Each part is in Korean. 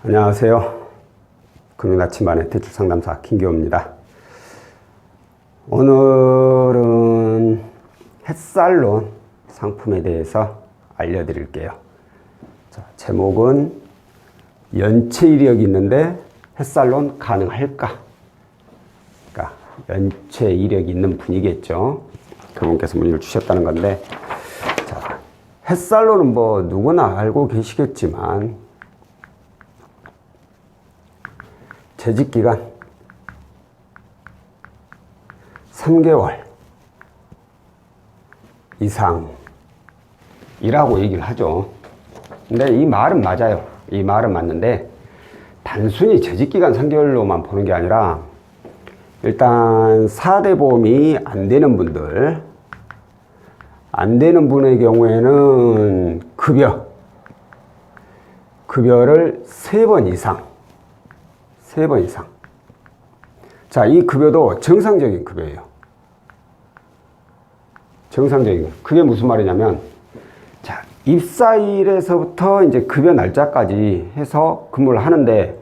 안녕하세요. 금융나침반의 대출 상담사 김기호입니다. 오늘은 햇살론 상품에 대해서 알려드릴게요. 자, 제목은 연체 이력이 있는데 햇살론 가능할까? 그러니까 연체 이력이 있는 분이겠죠. 그분께서 문의를 주셨다는 건데, 자, 햇살론은 뭐 누구나 알고 계시겠지만 재직 기간 3개월 이상이라고 얘기를 하죠. 근데 이 말은 맞아요. 이 말은 맞는데 단순히 재직 기간 3개월로만 보는 게 아니라 일단 4대 보험이 안 되는 분들 안 되는 분의 경우에는 급여 급여를 3번 이상 세 번 이상. 자, 이 급여도 정상적인 급여예요. 정상적인 급. 그게 무슨 말이냐면, 자, 입사일에서부터 이제 급여 날짜까지 해서 근무를 하는데,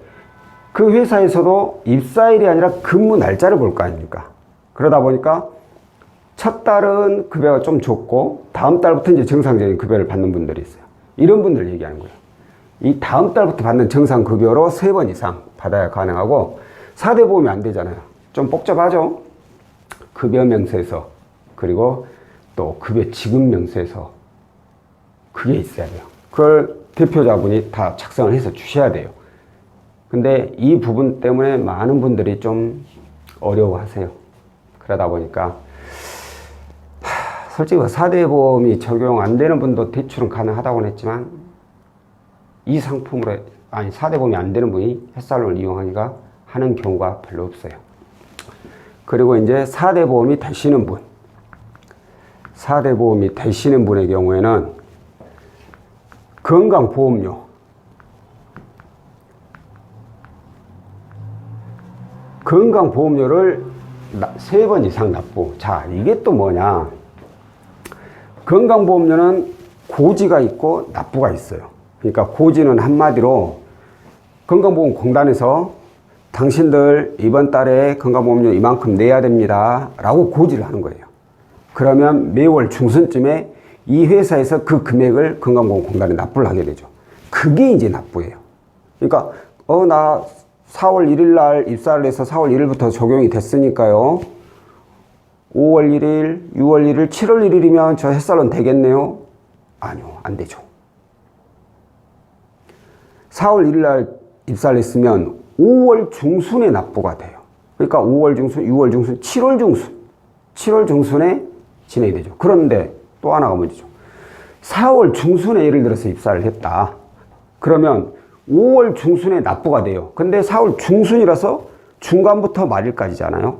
그 회사에서도 입사일이 아니라 근무 날짜를 볼 거 아닙니까? 그러다 보니까 첫 달은 급여가 좀 좋고, 다음 달부터 이제 정상적인 급여를 받는 분들이 있어요. 이런 분들 얘기하는 거예요. 이 다음 달부터 받는 정상 급여로 세 번 이상 받아야 가능하고 4대 보험이 안 되잖아요. 좀 복잡하죠? 급여 명세서 그리고 또 급여 지급 명세서 그게 있어야 돼요. 그걸 대표자분이 다 작성을 해서 주셔야 돼요. 근데 이 부분 때문에 많은 분들이 좀 어려워하세요. 그러다 보니까 하, 솔직히 4대 보험이 적용 안 되는 분도 대출은 가능하다고는 했지만 이 상품으로 아니 4대 보험이 안 되는 분이 햇살론을 이용하기가 하는 경우가 별로 없어요. 그리고 이제 4대 보험이 되시는 분 4대 보험이 되시는 분의 경우에는 건강보험료 건강보험료를 세 번 이상 납부. 자, 이게 또 뭐냐? 건강보험료는 고지가 있고 납부가 있어요. 그러니까 고지는 한마디로 건강보험공단에서 당신들 이번 달에 건강보험료 이만큼 내야 됩니다. 라고 고지를 하는 거예요. 그러면 매월 중순쯤에 이 회사에서 그 금액을 건강보험공단에 납부를 하게 되죠. 그게 이제 납부예요. 그러니까, 어, 나 4월 1일 날 입사를 해서 4월 1일부터 적용이 됐으니까요. 5월 1일, 6월 1일, 7월 1일이면 저 햇살론 되겠네요? 아니요, 안 되죠. 4월 1일 날 입사를 했으면 5월 중순에 납부가 돼요. 그러니까 5월 중순, 6월 중순, 7월 중순. 7월 중순에 진행이 되죠. 그런데 또 하나가 문제죠. 4월 중순에 예를 들어서 입사를 했다. 그러면 5월 중순에 납부가 돼요. 근데 4월 중순이라서 중간부터 말일까지잖아요.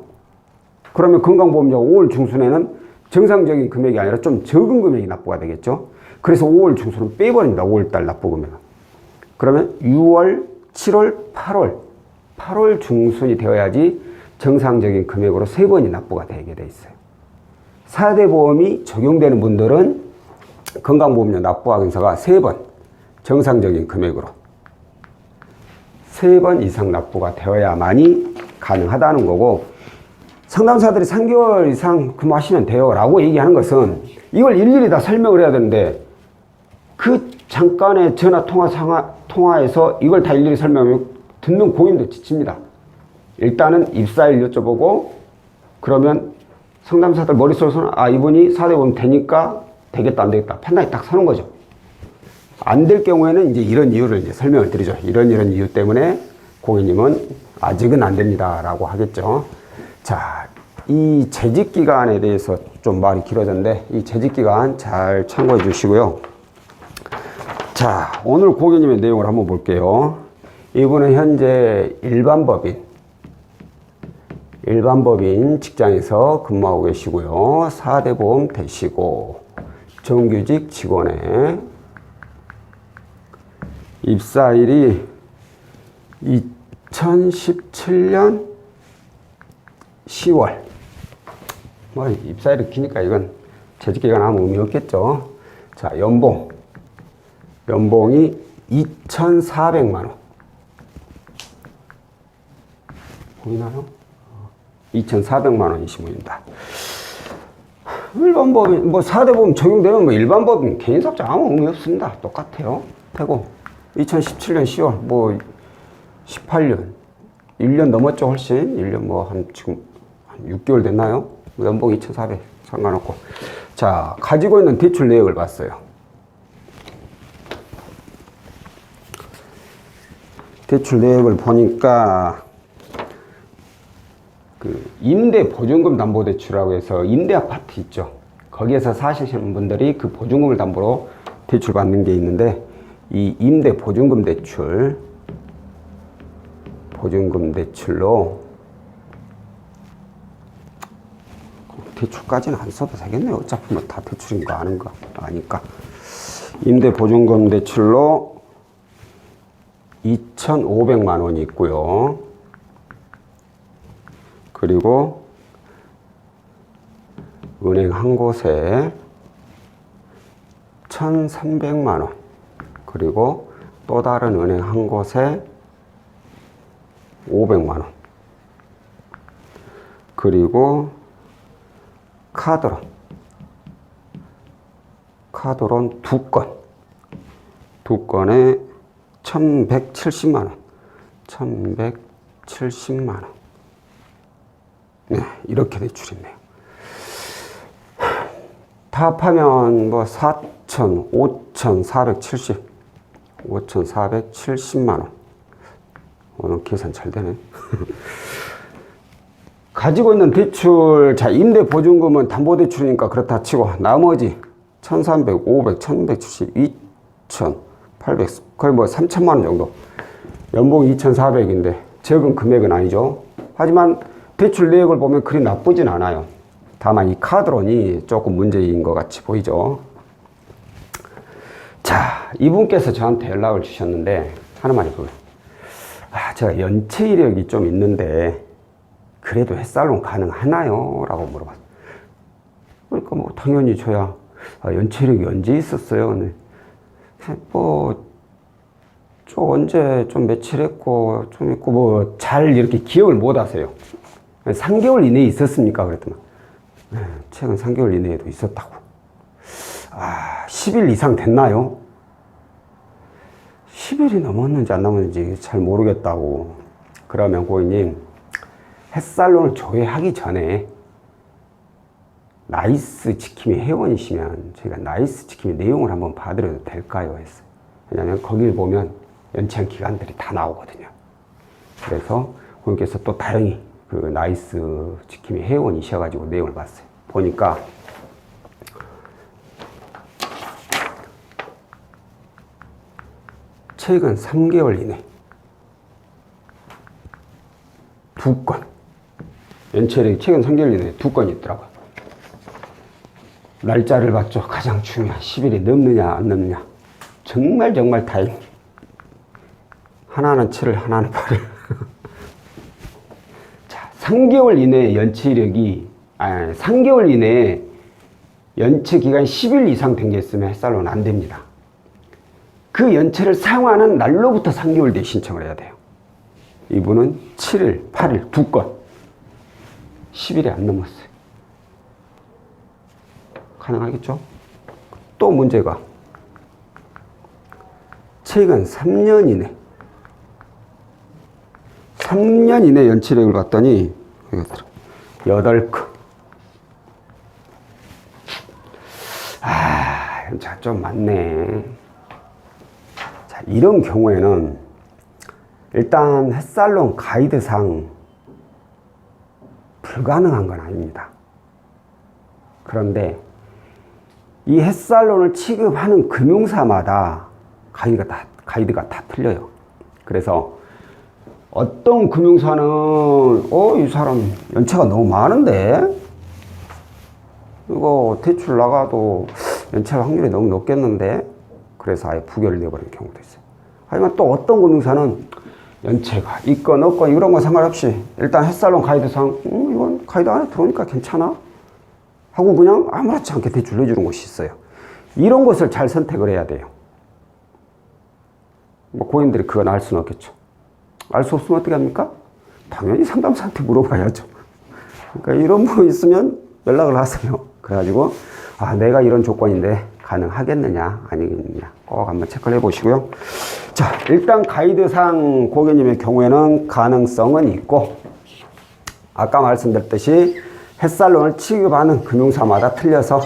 그러면 건강보험료가 5월 중순에는 정상적인 금액이 아니라 좀 적은 금액이 납부가 되겠죠. 그래서 5월 중순은 빼버립니다. 5월달 납부 금액은. 그러면 6월, 7월, 8월, 8월 중순이 되어야지 정상적인 금액으로 세 번이 납부가 되게 돼 있어요. 4대 보험이 적용되는 분들은 건강보험료 납부 확인서가 세 번 정상적인 금액으로 세 번 이상 납부가 되어야만이 가능하다는 거고 상담사들이 3개월 이상 근무하시면 돼요 라고 얘기하는 것은 이걸 일일이 다 설명을 해야 되는데 그 잠깐의 전화 통화 상하, 통화에서 이걸 다 일일이 설명하면 듣는 고객도 지칩니다. 일단은 입사일 여쭤보고 그러면 상담사들 머릿속에서는 아 이분이 4대 보험 되니까 되겠다 안 되겠다 판단이 딱 서는 거죠. 안 될 경우에는 이제 이런 이유를 이제 설명을 드리죠. 이런 이런 이유 때문에 고객님은 아직은 안 됩니다 라고 하겠죠. 자, 이 재직 기간에 대해서 좀 말이 길어졌는데 이 재직 기간 잘 참고해 주시고요. 자, 오늘 고객님의 내용을 한번 볼게요. 이분은 현재 일반 법인, 일반 법인 직장에서 근무하고 계시고요. 4대 보험 되시고, 정규직 직원의 입사일이 2017년 10월. 뭐, 입사일이 기니까 이건 재직기간 아무 의미 없겠죠. 자, 연봉. 연봉이 2,400만 원. 보이나요? 2,400만 원이시 보입니다. 일반 법이 뭐 4대 보험 적용되면 뭐 일반 법은 개인사업자 아무 의미 없습니다. 똑같아요. 되고 2017년 10월 뭐 18년 1년 넘었죠 훨씬 1년 뭐 한 지금 한 6개월 됐나요? 연봉 2,400 상관없고 자 가지고 있는 대출 내역을 봤어요. 대출 내역을 보니까 그 임대 보증금 담보 대출이라고 해서 임대 아파트 있죠. 거기에서 사시는 분들이 그 보증금을 담보로 대출 받는 게 있는데 이 임대 보증금 대출 보증금 대출로 대출까지는 안 써도 되겠네요. 어차피 뭐 다 대출인 거 아는 거 아니까 임대 보증금 대출로 2,500만 원이 있고요. 그리고 은행 한 곳에 1,300만 원. 그리고 또 다른 은행 한 곳에 500만 원. 그리고 카드론. 카드론 두 건. 두 건에 1170만 원. 1170만 원. 네, 이렇게 대출했네요. 다 합하면 뭐 4천, 5천, 470, 5천, 470만 원. 오늘 계산 잘 되네. 가지고 있는 대출, 자, 임대 보증금은 담보대출이니까 그렇다 치고, 나머지 1,300, 500, 1,170, 2,000, 800, 거의 뭐 3천만 원 정도. 연봉 2,400인데, 적은 금액은 아니죠. 하지만 대출 내역을 보면 그리 나쁘진 않아요. 다만 이 카드론이 조금 문제인 것 같이 보이죠. 자, 이분께서 저한테 연락을 주셨는데, 하나만 해보요 아, 제가 연체 이력이 좀 있는데, 그래도 햇살론 가능하나요? 라고 물어봤어요. 그러니까 뭐, 당연히 저야, 아, 연체 이력이 언제 있었어요? 근데, 뭐, 저 언제 좀 며칠 했고, 좀 있고, 뭐, 잘 이렇게 기억을 못 하세요. 3개월 이내에 있었습니까? 그랬더니, 네, 최근 3개월 이내에도 있었다고. 아, 10일 이상 됐나요? 10일이 넘었는지 안 넘었는지 잘 모르겠다고. 그러면 고객님, 햇살론을 조회하기 전에 나이스 지킴이 회원이시면 저희가 나이스 지킴이 내용을 한번 봐드려도 될까요? 했어요. 왜냐하면 거기를 보면 연체한 기간들이 다 나오거든요. 그래서 고객께서 또 다행히 그 나이스 지킴이 회원이셔가지고 내용을 봤어요. 보니까 최근 3개월 이내 두 건, 연체력이 최근 3개월 이내에 두 건이 있더라고요. 날짜를 봤죠. 가장 중요한 10일이 넘느냐 안 넘느냐. 정말 정말 다행. 하나는 7을 하나는 8을. 자, 3개월 이내에 연체 이력이 아, 3개월 이내에 연체 기간 10일 이상 된 게 있으면 햇살로는 안 됩니다. 그 연체를 사용하는 날로부터 3개월 뒤에 신청을 해야 돼요. 이분은 7일, 8일 두 건. 10일이 안 넘었어요. 가능하겠죠? 또 문제가 최근 3년 이내 3년 이내 연체력을 봤더니 여덟 건 아, 자, 좀 많네. 자, 이런 경우에는 일단 햇살론 가이드상 불가능한 건 아닙니다. 그런데 이 햇살론을 취급하는 금융사마다 가이드가 다, 가이드가 다 틀려요. 그래서 어떤 금융사는, 어, 이 사람 연체가 너무 많은데? 이거 대출 나가도 연체 확률이 너무 높겠는데? 그래서 아예 부결이 되어버리는 경우도 있어요. 하지만 또 어떤 금융사는 연체가 있건 없건 이런 거 상관없이 일단 햇살론 가이드상, 음, 이건 가이드 안에 들어오니까 괜찮아? 하고 그냥 아무렇지 않게 대출 해주는 곳이 있어요. 이런 것을 잘 선택을 해야 돼요. 뭐 고객님들이 그건 알 수는 없겠죠. 알 수 없으면 어떻게 합니까? 당연히 상담사한테 물어봐야죠. 그러니까 이런 거 있으면 연락을 하세요. 그래가지고 아 내가 이런 조건인데 가능하겠느냐 아니겠느냐 꼭 한번 체크를 해보시고요. 자 일단 가이드상 고객님의 경우에는 가능성은 있고 아까 말씀드렸듯이 햇살론을 취급하는 금융사마다 틀려서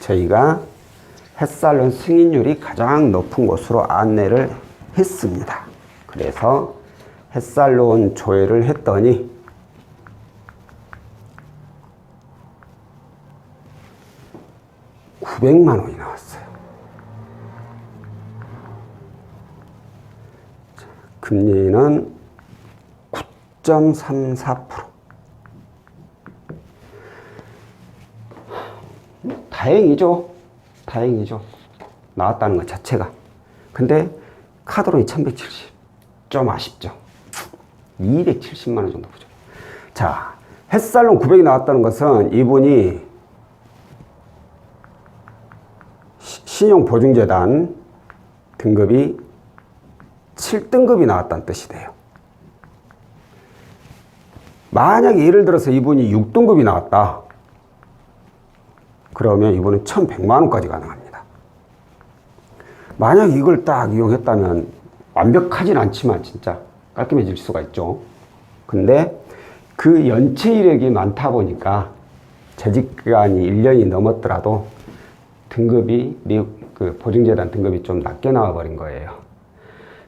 저희가 햇살론 승인율이 가장 높은 곳으로 안내를 했습니다. 그래서 햇살론 조회를 했더니 (900만) 원이 나왔어요. 자, 금리는 (9.34%) 다행이죠. 다행이죠. 나왔다는 것 자체가. 근데 카드론이 1170. 좀 아쉽죠. 270만 원 정도 보죠. 자, 햇살론 900이 나왔다는 것은 이분이 시- 신용보증재단 등급이 7등급이 나왔다는 뜻이 돼요. 만약에 예를 들어서 이분이 6등급이 나왔다. 그러면 이분은 1100만 원까지 가능합니다. 만약 이걸 딱 이용했다면 완벽하진 않지만 진짜 깔끔해질 수가 있죠. 근데 그 연체 이력이 많다 보니까 재직 기간이 1년이 넘었더라도 등급이 미- 그 보증재단 등급이 좀 낮게 나와 버린 거예요.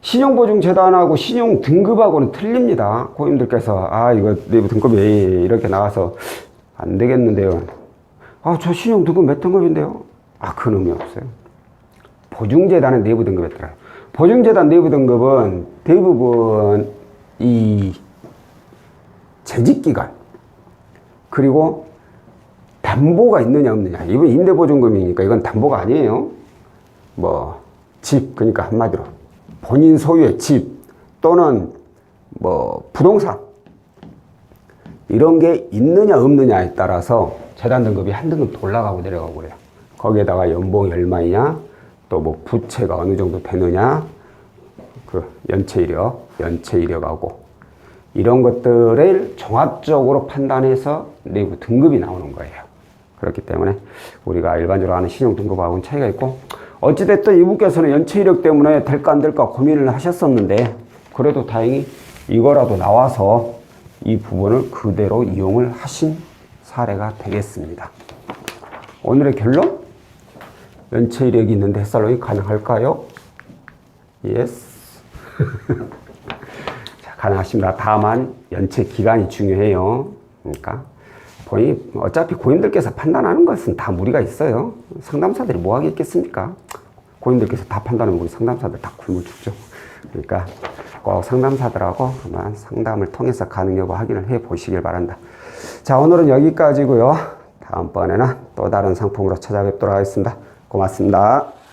신용보증재단하고 신용 등급하고는 틀립니다. 고객님들께서 아 이거 등급이 이렇게 나와서 안 되겠는데요. 아 저 신용 등급 몇 등급인데요? 아 그런 의미 없어요. 보증재단의 내부 등급에 따라요. 보증재단 내부 등급은 대부분 이 재직기간 그리고 담보가 있느냐 없느냐 이건 임대보증금이니까 이건 담보가 아니에요 뭐 집 그러니까 한마디로 본인 소유의 집 또는 뭐 부동산 이런 게 있느냐 없느냐에 따라서 재단 등급이 한 등급 더 올라가고 내려가고 그래요. 거기에다가 연봉이 얼마이냐? 또 뭐 부채가 어느 정도 되느냐? 그 연체 이력 연체 이력하고. 이런 것들을 종합적으로 판단해서 내부 등급이 나오는 거예요. 그렇기 때문에 우리가 일반적으로 하는 신용 등급하고는 차이가 있고 어찌됐든 이분께서는 연체 이력 때문에 될까 안 될까 고민을 하셨었는데 그래도 다행히 이거라도 나와서 이 부분을 그대로 이용을 하신 사례가 되겠습니다. 오늘의 결론? 연체 이력이 있는데 햇살론이 가능할까요? 예스. 자, 가능하십니다. 다만 연체 기간이 중요해요. 그러니까 본인 어차피 고객님들께서 판단하는 것은 다 무리가 있어요. 상담사들이 뭐 하겠겠습니까? 고객님들께서 다 판단하면 우리 상담사들 다 굶을 죽죠. 그러니까 꼭 상담사들하고 한번 상담을 통해서 가능 여부 확인을 해 보시길 바란다. 자, 오늘은 여기까지고요. 다음번에는 또 다른 상품으로 찾아뵙도록 하겠습니다. 고맙습니다.